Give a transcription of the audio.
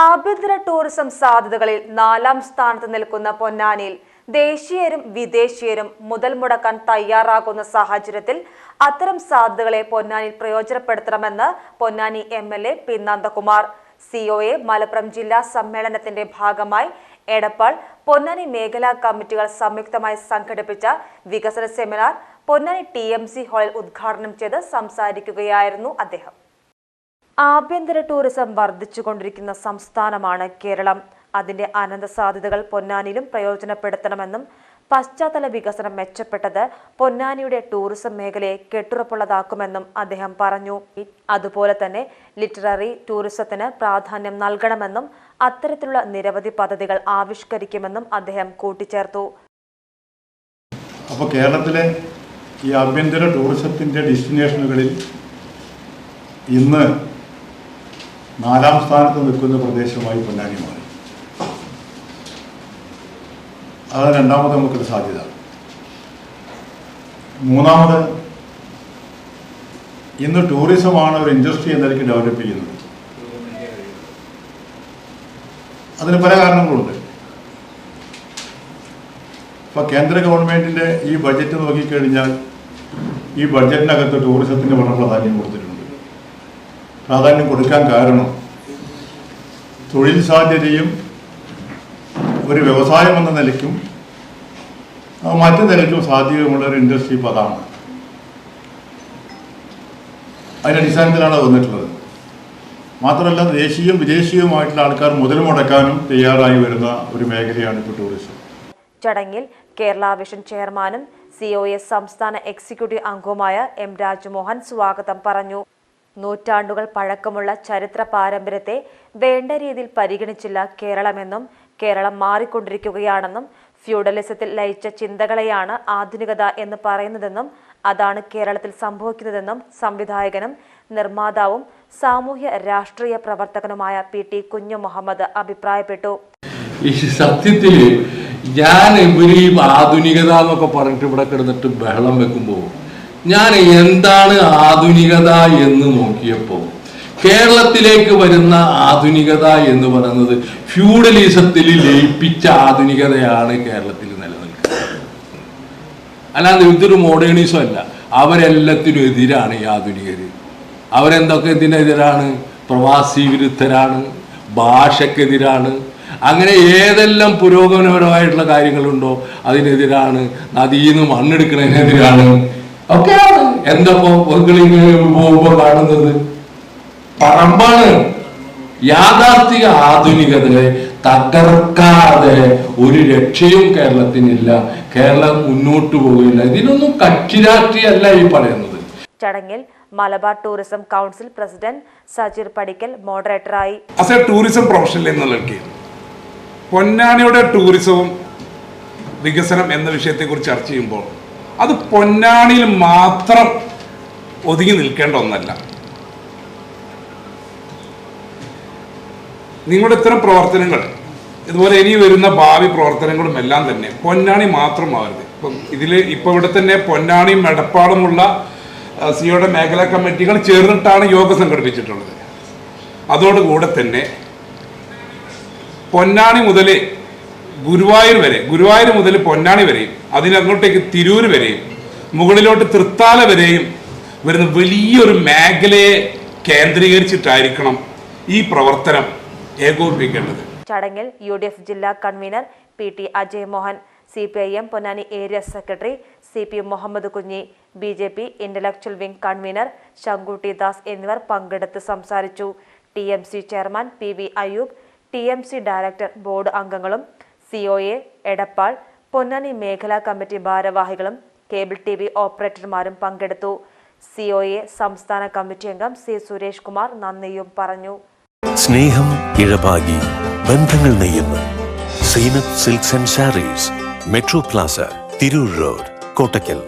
ആഭ്യന്തര ടൂറിസം സാധ്യതകളിൽ നാലാം സ്ഥാനത്ത് നിൽക്കുന്ന പൊന്നാനിയിൽ ദേശീയരും വിദേശീയരും മുതൽ മുടക്കാൻ തയ്യാറാകുന്ന സാഹചര്യത്തിൽ അത്തരം സാധ്യതകളെ പൊന്നാനിയിൽ പ്രയോജനപ്പെടുത്തണമെന്ന് Ponnani M L A P Nandakumar COA Malappuram ജില്ലാ സമ്മേളനത്തിന്റെ ഭാഗമായി എടപ്പാൾ പൊന്നാനി മേഖലാ കമ്മിറ്റികൾ സംയുക്തമായി സംഘടിപ്പിച്ച വികസന seminar Ponnani T M C ഹാളിൽ ഉദ്ഘാടനം ചെയ്ത് സംസാരിക്കുകയായിരുന്നു അദ്ദേഹം. ആഭ്യന്തര ടൂറിസം വർദ്ധിച്ചുകൊണ്ടിരിക്കുന്ന സംസ്ഥാനമാണ് കേരളം. അതിന്റെ അനന്ത സാധ്യതകൾ പൊന്നാനിയിലും പ്രയോജനപ്പെടുത്തണമെന്നും പശ്ചാത്തല വികസനം മെച്ചപ്പെട്ടത് പൊന്നാനിയുടെ ടൂറിസം മേഖലയെ കെട്ടുറപ്പുള്ളതാക്കുമെന്നും അദ്ദേഹം പറഞ്ഞു. അതുപോലെ തന്നെ ലിറ്റററി ടൂറിസത്തിന് പ്രാധാന്യം നൽകണമെന്നും അത്തരത്തിലുള്ള നിരവധി പദ്ധതികൾ ആവിഷ്കരിക്കുമെന്നും അദ്ദേഹം കൂട്ടിച്ചേർത്തു. അപ്പോൾ കേരളത്തിലെ ഈ ആഭ്യന്തര ടൂറിസത്തിന്റെ ഡെസ്റ്റിനേഷനുകളിൽ ഇന്ന് നാലാം സ്ഥാനത്ത് നിൽക്കുന്ന പ്രദേശമായി പൊന്നാനി മാറി. അതാണ് രണ്ടാമത് നമുക്കൊരു സാധ്യത. മൂന്നാമത് ഇന്ന് ടൂറിസമാണ് ഒരു ഇൻഡസ്ട്രി എന്ന നിലയ്ക്ക് ഡെവലപ്പ് ചെയ്യുന്നത്. അതിന് പല കാരണങ്ങളുണ്ട്. ഇപ്പൊ കേന്ദ്ര ഗവൺമെന്റിന്റെ ഈ ബഡ്ജറ്റ് നോക്കിക്കഴിഞ്ഞാൽ ഈ ബഡ്ജറ്റിനകത്ത് ടൂറിസത്തിന് വളരെ പ്രാധാന്യം കൊടുത്തിട്ടുണ്ട്. പ്രാധാന്യം കൊടുക്കാൻ കാരണം തൊഴിൽ സാധ്യതയും ഒരു വ്യവസായം എന്ന നിലയ്ക്കും മറ്റു നിലയ്ക്കും സാധ്യതയുമുള്ള ഒരു ഇൻഡസ്ട്രി ഇപ്പോൾ അതാണ്. അതിന്റെ അടിസ്ഥാനത്തിലാണ് വന്നിട്ടുള്ളത്. മാത്രമല്ല ദേശീയവും വിദേശീയവുമായിട്ടുള്ള ആൾക്കാർ മുതൽ മുടക്കാനും തയ്യാറായി വരുന്ന ഒരു മേഖലയാണ് ഇപ്പോൾ ടൂറിസം ചടങ്ങിൽ കേരള വിഷൻ ചെയർമാനും സിഒഎസ് സംസ്ഥാന എക്സിക്യൂട്ടീവ് അംഗവുമായ എം രാജ്മോഹൻ സ്വാഗതം പറഞ്ഞു. നൂറ്റാണ്ടുകൾ പഴക്കമുള്ള ചരിത്ര പാരമ്പര്യത്തെ വേണ്ട രീതിയിൽ പരിഗണിച്ചില്ല കേരളമെന്നും കേരളം മാറിക്കൊണ്ടിരിക്കുകയാണെന്നും ഫ്യൂഡലിസത്തിൽ ലയിച്ച ചിന്തകളെയാണ് ആധുനികത എന്ന് പറയുന്നതെന്നും അതാണ് കേരളത്തിൽ സംഭവിക്കുന്നതെന്നും സംവിധായകനും നിർമ്മാതാവും സാമൂഹ്യ രാഷ്ട്രീയ പ്രവർത്തകനുമായ പി ടി കുഞ്ഞു മുഹമ്മദ് അഭിപ്രായപ്പെട്ടു. ഈ സത്യത്തിൽ ഞാൻ ഇവരെയും ഈ ആധുനികത എന്നൊക്കെ പറഞ്ഞിട്ട് ഇവിടെ കിടന്നിട്ട് ബഹളം വെക്കുമ്പോൾ ഞാൻ എന്താണ് ആധുനികത എന്ന് നോക്കിയപ്പോൾ കേരളത്തിലേക്ക് വരുന്ന ആധുനികത എന്ന് പറയുന്നത് ഫ്യൂഡലിസത്തിൽ ലയിപ്പിച്ച ആധുനികതയാണ് കേരളത്തിൽ നിലനിൽക്കുന്നത്. അല്ലാതെ ഇതൊരു മോഡേണിസം അല്ല. അവരെല്ലാത്തിനും എതിരാണ് ഈ ആധുനികര്. അവരെന്തൊക്കെ ഇതിനെതിരാണ് പ്രവാസി വിരുദ്ധരാണ് ഭാഷക്കെതിരാണ്. അങ്ങനെ ഏതെല്ലാം പുരോഗമനപരമായിട്ടുള്ള കാര്യങ്ങളുണ്ടോ അതിനെതിരാണ് നദിയിൽ നിന്ന് മണ്ണെടുക്കുന്നതിനെതിരാണ് ഒക്കെയാണ് എന്തപ്പോ പോകുമ്പോൾ കാണുന്നത്? പറമ്പാണ്. യാഥാർത്ഥിക ആധുനികതയെ തകർക്കാതെ ഒരു രക്ഷയും കേരളത്തിനില്ല. കേരളം മുന്നോട്ട് പോകില്ല ഇതിനൊന്നും കക്ഷി രാഷ്ട്രീയമല്ല ഈ പറയുന്നത്. ചടങ്ങിൽ Malabar tourism council president Sajeer Padikkal മോഡറേറ്ററായി. As a tourism professional എന്നുള്ള പൊന്നാനിയുടെ ടൂറിസവും വികസനം എന്ന വിഷയത്തെക്കുറിച്ച് ചർച്ച ചെയ്യുമ്പോൾ അത് പൊന്നാണിയിൽ മാത്രം ഒതുങ്ങി നിൽക്കേണ്ട ഒന്നല്ല. നിങ്ങളുടെ ഇത്തരം പ്രവർത്തനങ്ങൾ ഇതുപോലെ ഇനി വരുന്ന ഭാവി പ്രവർത്തനങ്ങളും എല്ലാം തന്നെ പൊന്നാണി മാത്രമാവരുത്. ഇപ്പം ഇതിൽ ഇപ്പോൾ ഇവിടെ തന്നെ പൊന്നാണിയും മെടപ്പാടുമുള്ള സിയുടെ മേഖലാ കമ്മിറ്റികൾ ചേർന്നിട്ടാണ് യോഗ സംഘടിപ്പിച്ചിട്ടുള്ളത്. അതോടുകൂടെ തന്നെ പൊന്നാണി മുതൽ ഗുരുവായൂർ വരെ ഗുരുവായൂർ മുതൽ പൊന്നാണി വരെയും അതിനങ്ങോട്ടേക്ക് തിരൂർ വരെയും മുകളിലോട്ട് തൃത്താല വരെയും വരുന്ന വലിയൊരു മേഖലയെ കേന്ദ്രീകരിച്ചിട്ടായിരിക്കണം ഈ പ്രവർത്തനം ഏകോപിപ്പിക്കേണ്ടത്. ചടങ്ങിൽ യു ഡി എഫ് ജില്ലാ convener P T Ajay Mohan C P I M Ponnani area secretary C P Muhammad Kunhi B J P intellectual wing convener Sankutty Das എന്നിവർ പങ്കെടുത്ത് സംസാരിച്ചു. T M C chairman P V Ayub T M C director board അംഗങ്ങളും C O A Edappal Ponnani മേഖലാ committee ഭാരവാഹികളും cable T V ഓപ്പറേറ്റർമാരും പങ്കെടുത്തു. C O A സംസ്ഥാന committee അംഗം സി സുരേഷ് കുമാർ നന്ദിയും പറഞ്ഞു. സ്നേഹം ഇഴപാകി ബന്ധങ്ങൾ നെയ്യുന്നു Zeenath silks and sarees metro plaza Tirur road Kottakkal.